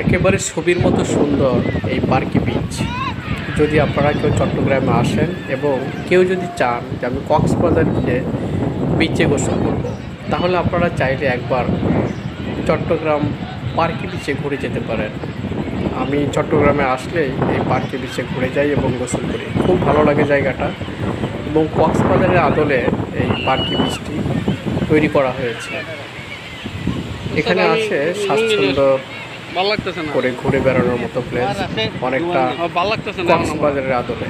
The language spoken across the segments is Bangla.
একেবারে ছবির মতো সুন্দর এই পার্কি বিচ যদি আপনারা কেউ চট্টগ্রামে আসেন এবং কেউ যদি চান যে আমি কক্সবাজার গিয়ে বিচে গোসল করব তাহলে আপনারা চাইলে একবার চট্টগ্রাম পার্কি বিচে ঘুরে যেতে পারেন। আমি চট্টগ্রামে আসলেই এই পার্কি বিচে ঘুরে যাই এবং গোসল করি। খুব ভালো লাগে জায়গাটা এবং কক্সবাজারের আদলে এই পার্কি বিচটি তৈরি করা হয়েছে। এখানে আছে স্বাচ্ছন্দ্য ভালো লাগতেছে না। করে ঘুরে বেড়ানোর মতো প্লেস অনেকটা ভালো লাগতেছে না কক্সবাজারের আদলে।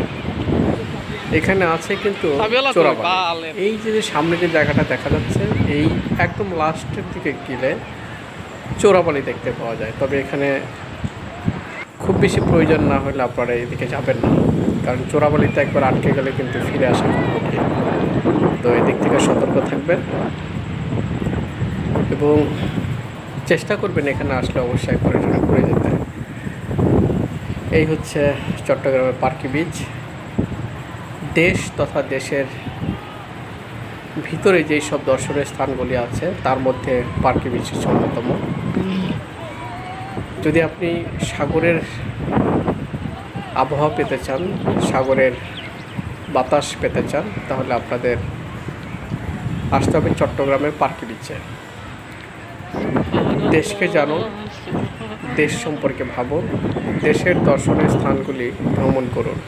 এখানে আছে কিন্তু। এই যে যে সামনে যে জায়গাটা দেখা যাচ্ছে এই একদম লাস্টের দিকে গেলে চোরাবালি দেখতে পাওয়া যায়। তবে এখানে খুব বেশি প্রয়োজন না হলে আপনারা এদিকে যাবেন না। কারণ চোরাবালিতে একবার আটকে গেলে কিন্তু ফিরে আসা খুব কঠিন। তো এদিক থেকে সতর্ক থাকবেন। এবং চেষ্টা করবেন এখানে আসলে অবশ্যই পর্যটন করে যেতে এই হচ্ছে চট্টগ্রামের পার্কি বিচ দেশ তথা দেশের ভিতরে যেই সব দর্শনীয় স্থানগুলি আছে, তার মধ্যে পার্কি বিচ অন্যতম। যদি আপনি সাগরের আবহাওয়া পেতে চান, সাগরের বাতাস পেতে চান, তাহলে আপনাদের আসতে হবে চট্টগ্রামের পার্কি বিচে দেশকে জানো দেশ সম্পর্কে ভাবুন দেশের দর্শনীয় স্থানগুলি ভ্রমণ করুন